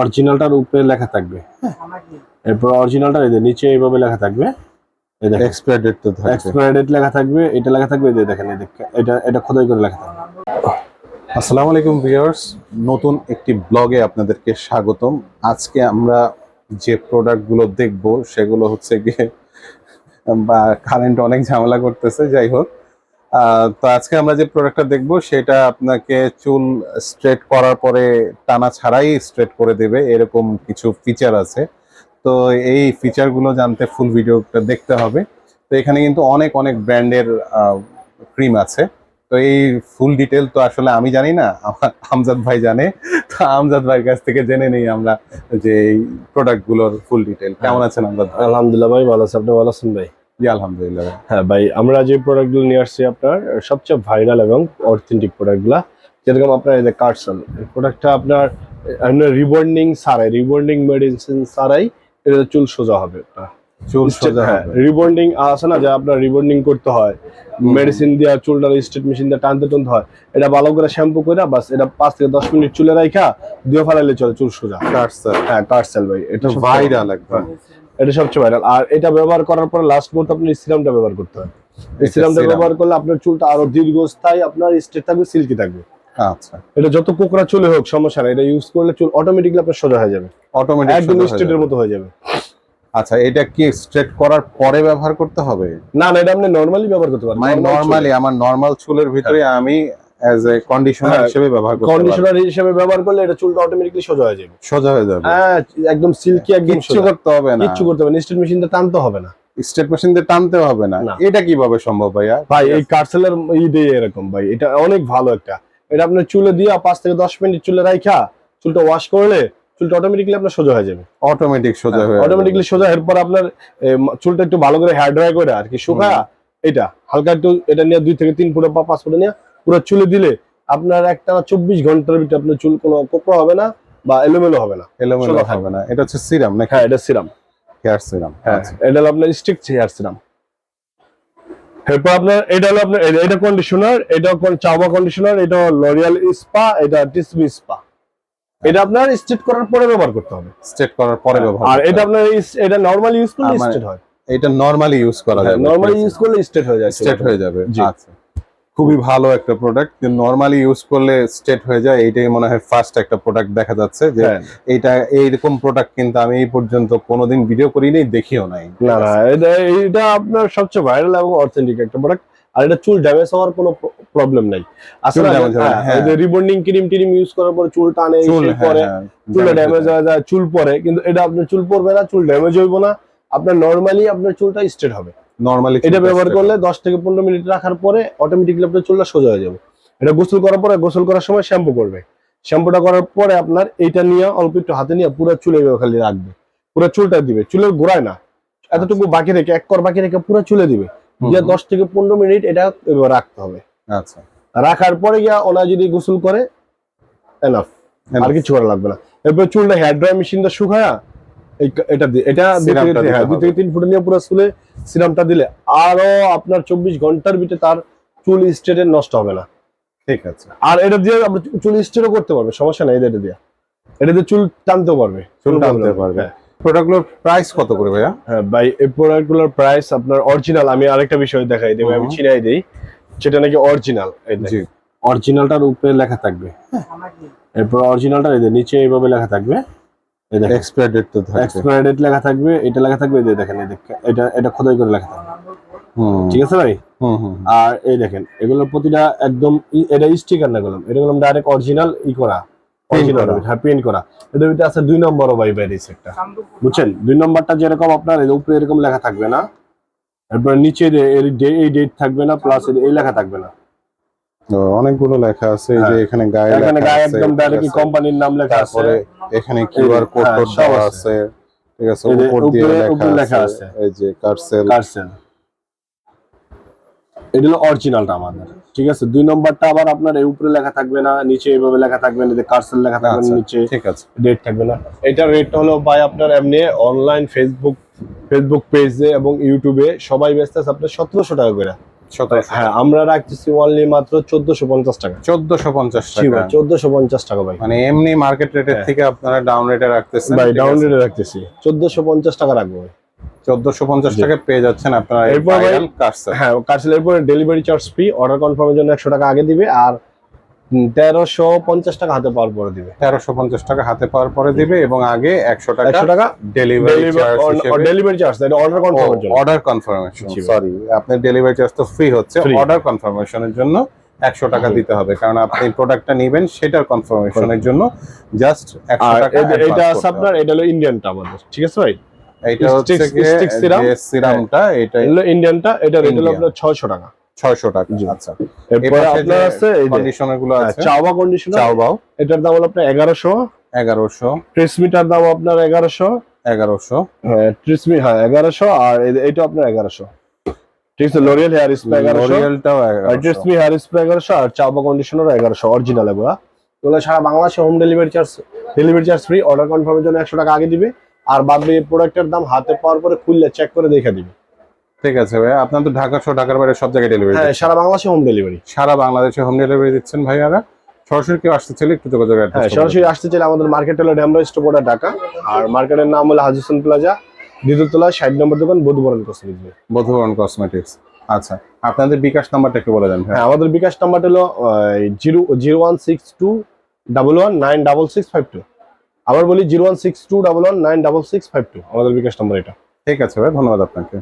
অরিজিনালটার উপরে লেখা থাকবে। হ্যাঁ। এরপর অরিজিনালটা এই নিচে এইভাবে লেখা থাকবে। এক্সপায়ার ডেট তো থাকবে। এক্সপায়ার ডেট লেখা থাকবে। এটা লেখা থাকবে এই দেখেন এই এটা এটা খোদাই করে লেখা থাকবে। আসসালামু আলাইকুম ভিউয়ার্স নতুন একটি ব্লগে আপনাদেরকে স্বাগতম। আজকে আমরা যে প্রোডাক্টগুলো দেখব সেগুলো হচ্ছে গিয়ে বা কারেন্ট অনেক ঝামেলা করতেছে যাই হোক। তো আজকে আমরা যে প্রোডাক্টটা দেখব, সেটা আপনাকে চুল স্ট্রেট করার পরে টানা ছাড়াই স্ট্রেট করে দেবে, এরকম কিছু ফিচার আছে। তো এই ফিচারগুলো জানতে ফুল ভিডিওটা দেখতে হবে। তো এখানে কিন্তু অনেক অনেক ব্র্যান্ডের ক্রিম আছে। তো এই ফুল ডিটেল তো আসলে আমি জানি না আমজাদ ভাই জানে। তো আমজাদ ভাইয়ের কাছ থেকে জেনে নেই আমরা যে এই প্রোডাক্টগুলোর ফুল ডিটেল কেমন আছেন আমজাদ আলহামদুলিল্লাহ ভাই, ভালো আছে। আপনি ভালো আছেন ভাই? জি আলহামদুলিল্লাহ হ্যাঁ ভাই আমরা যে প্রোডাক্টগুলো নিয়ে আসছি আপনার সবচেয়ে ভাইরাল এবং অথেন্টিক প্রোডাক্টগুলা যেরকম আপনার এই যে কার্সন এই প্রোডাক্টটা আপনার রিবন্ডিং ছাড়াই রিবন্ডিং মেডিসিন ছাড়াই এটা চুল সোজা হবে। আপনার চুল সোজা হ্যাঁ। রিবন্ডিং আছে না যে আপনার রিবন্ডিং করতে হয় মেডিসিন দিয়ে চুলটা স্ট্রেট মেশিন দিয়ে টানতে টানতে হয় এটা ভালো করে শ্যাম্পু করে বাস এটা পাঁচ থেকে দশ মিনিট চুলে রাখা দিয়ে ফেলাইলে চলে চুল সোজা। কাটছে হ্যাঁ কার্সেল ভাই এটা এটা ভাইরাল একদম এটা সবচেয়ে ভাইরাল আর এটা ব্যবহার করার পরে লাস্ট মন্থ আপনি সিরামটা ব্যবহার করতে হয়। এই সিরামটা ব্যবহার করলে আপনার চুলটা আরও দীর্ঘস্থায়ী আপনার স্ট্রেট থাকবে সিল্কি থাকবে। আচ্ছা। এটা যত কোকড়া চুলে হোক সমস্যা নাই। এটা ইউজ করলে চুল অটোমেটিকলি আপনার সোজা হয়ে যাবে। অটোমেটিক একদম স্ট্রেটের মতো হয়ে যাবে। আচ্ছা এটা কি স্ট্রেট করার পরে ব্যবহার করতে হবে? না না এটা আপনি নর্মালি ব্যবহার করতে পারেন। মানে নরমালি আমার নরমাল চুলের ভিতরে আমি অ্যাজ এ কন্ডিশনার হ্যাঁ, হিসেবে ব্যবহার করতে কন্ডিশনার হিসেবে ব্যবহার করলে এটা চুলটা অটোমেটিকলি সোজা হয়ে যাবে। সোজা হয়ে যাবে। হ্যাঁ একদম সিল্কি একদম। করতে হবে না। কিচ্ছু করতে হবে না। মেশিনটা টানতে হবে না। মেশিন দিয়ে টানতে হবে না। এটা কীভাবে সম্ভব ভাইয়া? ভাই এই কার্সেলের ইডে এরকম ভাই এটা অনেক ভালো একটা। এটা আপনার চুলে দিয়ে পাঁচ থেকে দশ মিনিট চুলে রাইখা চুলটা ওয়াশ করলে চুলটা অটোমেটিকলি আপনার সোজা হয়ে যাবে। অটোমেটিক সোজা হয়ে অটোমেটিকলি সোজা হওয়ার পর আপনার চুলটা একটু ভালো করে হেয়ার ড্রাই করে আর কি শুকা এটা হালকা একটু এটা নিয়ে দুই থেকে তিন ফুটে বা পাঁচ ফুটে নিয়ে পুরো চুলে দিলে আপনার একটা চব্বিশ ঘণ্টার ভিতরে আপনার চুল কোনো কোকড়া হবে না বা এলোমেলো হবে না। এলোমেলো হবে। না। এটা হচ্ছে সিরাম নাকি? হ্যাঁ এটা সিরাম। হেয়ার সিরাম হ্যাঁ এটা হলো আপনার স্টিক হেয়ার সিরাম। এরপর আপনার এটা হলো আপনার এটা- এটা কন্ডিশনার এটা চাওয়া কন্ডিশনার এটা লরিয়াল স্পা এটা টিসবি স্পা এটা আপনার স্ট্রেট করার পরে ব্যবহার করতে হবে। স্ট্রেট করার পরে ব্যবহার আর এটা আপনার এটা নরমালি ইউজ করলে স্ট্রেট হয়। এটা নরমালি ইউজ করা যাবে নরমালি ইউজ করলে স্ট্রেট হয়ে যায়। স্ট্রেট হয়ে যাবে আচ্ছা। খুবই ভালো একটা প্রোডাক্ট নর্মালি ইউজ করলে স্টেট হয়ে যায় এইটাই মনে হয় ফার্স্ট একটা প্রোডাক্ট দেখা যাচ্ছে যে হ্যাঁ। এইটা এইরকম প্রোডাক্ট কিন্তু আমি এই পর্যন্ত কোনোদিন ভিডিও করিনি দেখিও নাই। না না এটা এটা আপনার সবচেয়ে ভাইরাল এবং অথেন্টিক একটা প্রোডাক্ট আর এটা চুল ড্যামেজ হওয়ার কোনো প্রবলেম নাই। আসলে। রিবন্ডিং ক্রিম টিম ইউজ করার পরে চুল টানে চুল সেই হ্যাঁ, করে ড্যামেজ হয়ে যায়। চুল পরে কিন্তু এটা আপনার চুল পড়বে না চুল ড্যামেজ হইব না। আপনার নরমালি আপনার চুলটা স্ট্রেট হবে। নরমালি এটা ব্যবহার করলে দশ থেকে পনেরো মিনিট রাখার পরে আপনার চুলটা সোজা হয়ে যাবে। এটা গোসল করার পরে গোসল করার সময় শ্যাম্পু করবে। শ্যাম্পুটা করার পরে আপনার এইটা নিয়ে অল্প একটু হাতে নিয়ে পুরো চুলে খালি রাখবে। পুরো চুলটা দিবে। চুলের গোড়ায় না। এতটুকু বাকি রেখে এক কর বাকি রেখে পুরো চুলে দিবে। দিয়ে হুম। দশ থেকে পনেরো মিনিট এটা রাখতে হবে। আচ্ছা। রাখার পরে গিয়া ওনা যদি গোসল করে এনাফ আর কিছু করা লাগবে না। এরপর চুলটা হেয়ার ড্রাই মেশিনটা শুকায়া এটা দিয়ে এটা দুই থেকে তিন- হ্যাঁ, ফুট নিয়ে পুরো চুলে সিরামটা দিলে আরও আপনার চব্বিশ ঘণ্টার ভিতরে তার চুল স্ট্রেটে নষ্ট হবে না। ঠিক আছে। আর এটা দিয়ে আমরা চুল স্ট্রেটও করতে পারবে সমস্যা নাই এটা দিয়ে। এটা দিয়ে চুল টানতেও পারবে চুল টানতে পারবে। প্রোডাক্টগুলোর প্রাইস কত করে ভাইয়া? হ্যাঁ ভাই এই প্রোডাক্টগুলোর প্রাইস আপনার অরিজিনাল আমি আরেকটা বিষয় দেখাই দেবো আমি। চিনাই দিই। সেটা নাকি অরিজিনাল জি। অরিজিনালটার উপরে লেখা থাকবে। এরপর অরিজিনালটা এই নিচে এইভাবে লেখা থাকবে। এক্সপায়ার ডেট তো থাকবে। এক্সপায়ার ডেট লেখা থাকবে এটা লেখা থাকবে এই যে দেখেন এই দেখেন এটা এটা খোদাই করে লেখা থাকবে। ঠিক আছে ভাই? আর এই দেখেন প্রতিটা একদম এটা স্টিকার না গেলাম এটা গেলাম ডাইরেক্ট অরিজিনাল ই করা। হ্যাঁ প্রিন্ট করা। এটার ভিতরে আছে দুই নম্বরও ভাই একটা বুঝছেন? দুই নম্বরটা যেরকম আপনার এর উপরে এরকম লেখা থাকবে না। এরপর নিচে এই ডেট থাকবে না প্লাস এই লেখা থাকবে না। তো অনেকগুলো লেখা আছে এই যে হ্যাঁ। এখানে গায়ে এখানে গায়ে একদম ডাইরেক্ট কোম্পানির নাম লেখা আছে। তারপরে এখানে কিউআর কোড টোড দেওয়া আছে। ঠিক আছে উপর দিয়ে লেখা আছে। এই যে কার্সেল কার্সেল এটা হলো অরিজিনালটা আমাদের। ঠিক আছে দুই নম্বরটা আবার আপনার এই উপরে লেখা থাকবে না নিচে এইভাবে লেখা থাকবে না কার্সেল লেখা থাকবে না আচ্ছা, নিচে ঠিক আছে। ডেট থাকবে না। এটা রেট হলো ভাই আপনার এমনি অনলাইন ফেসবুক ফেসবুক পেজে এবং ইউটিউবে সবাই ব্যস্ত আছে আপনার সতেরোশো টাকা করে। হ্যাঁ আমরা রাখতেছি অনলি মাত্র চোদ্দশো পঞ্চাশ টাকা। চোদ্দশো পঞ্চাশ টাকা। চোদ্দশো পঞ্চাশ টাকা ভাই। মানে এমনি মার্কেট রেটের হ্যাঁ। থেকে আপনারা ডাউন রেটে রাখতেছেন ভাই ডাউন রেটে রাখতেছি। চোদ্দশো পঞ্চাশ টাকা রাখব ভাই। চোদ্দশো পঞ্চাশ টাকা পেয়ে যাচ্ছেন আপনারা এরপর হ্যাঁ কার্সেল এরপরে ডেলিভারি চার্জ ফ্রি অর্ডার কনফার্মের জন্য একশো টাকা আগে দিবে আর তেরোশো পঞ্চাশ টাকা হাতে পাওয়ার পরে দিবে। তেরোশো পঞ্চাশ টাকা হাতে পাওয়ার পরে দিবে এবং আগে একশো টাকা একশো টাকা delivery charge delivery charge order কনফার্মের জন্য অর্ডার কনফার্মেশন সরি আপনার ডেলিভারি চার্জ তো ফ্রি হচ্ছে। অর্ডার কনফার্মেশনের জন্য একশো টাকা দিতে হবে কারণ আপনি প্রোডাক্টটা নেবেন সেটার কনফার্মেশনের জন্য জাস্ট এটা আছে আপনার এটা হলো ইন্ডিয়ানটা আমাদের ঠিক আছে ভাই? হবে। এইটা হচ্ছে সিরামটা এটা এটা হলো ইন্ডিয়ানটা এটা রেট হলো আপনার ছয়শো টাকা। ছয়শো টাকা জি। আচ্ছা। এরপরে আপনার আছে এই যে কন্ডিশনারগুলো আছে চাওয়া কন্ডিশনার চাওবাও এটার দাম হলো আপনার এগারোশো। এগারোশো। ট্রেসমিটার দাম আপনার এগারোশো। এগারোশো। হ্যাঁ ট্রেসমি হ্যাঁ এগারোশো আর এইটা আপনার এগারোশো। ঠিক আছে লরিয়াল হেয়ার স্প্রে এগারোশো। লরিয়ালটাও আর এগারোশো। ট্রেসমি হেয়ার স্প্রে এগারোশো আর চাওয়া কন্ডিশনার এগারোশো অরিজিনাল এগুলা। এগুলো সারা বাংলাদেশে home delivery charge delivery charge free order কনফার্মের জন্য একশো টাকা আগে দিবে। আর বাদ দিয়ে প্রোডাক্টের দাম হাতে পাওয়ার পরে খুললে চেক করে দেখে দিবে। ঠিক আছে ভাই আপনার তো ঢাকা সহ ঢাকার বাইরে সব জায়গায় ডেলিভারি হ্যাঁ সারা বাংলাদেশে হোম ডেলিভারি সারা বাংলাদেশে হোম ডেলিভারি দিচ্ছেন ভাইয়ারা। সরাসরি কেউ আসতে চাইলে একটু যোগাযোগ হ্যাঁ সরাসরি আসতে চাইলে আমাদের মার্কেট হলো ড্যামরা স্টোপোর্ডা ঢাকা। আর মার্কেটের নাম হলো হাজিসন প্লাজা দ্বিতীয়তলা ষাট নম্বর দোকান বধুবরণ কসমেটিক্স বধুবরণ কসমেটিক্স আচ্ছা আপনাদের বিকাশ নাম্বারটা একটু বলে দেন হ্যাঁ আমাদের বিকাশ নাম্বার হলো zero zero one six two double one nine double six five two. আবার বলি zero one six two double one nine double six five two. আমাদের বিকাশ নাম্বার এটা। ঠিক আছে ভাই ধন্যবাদ আপনাকে।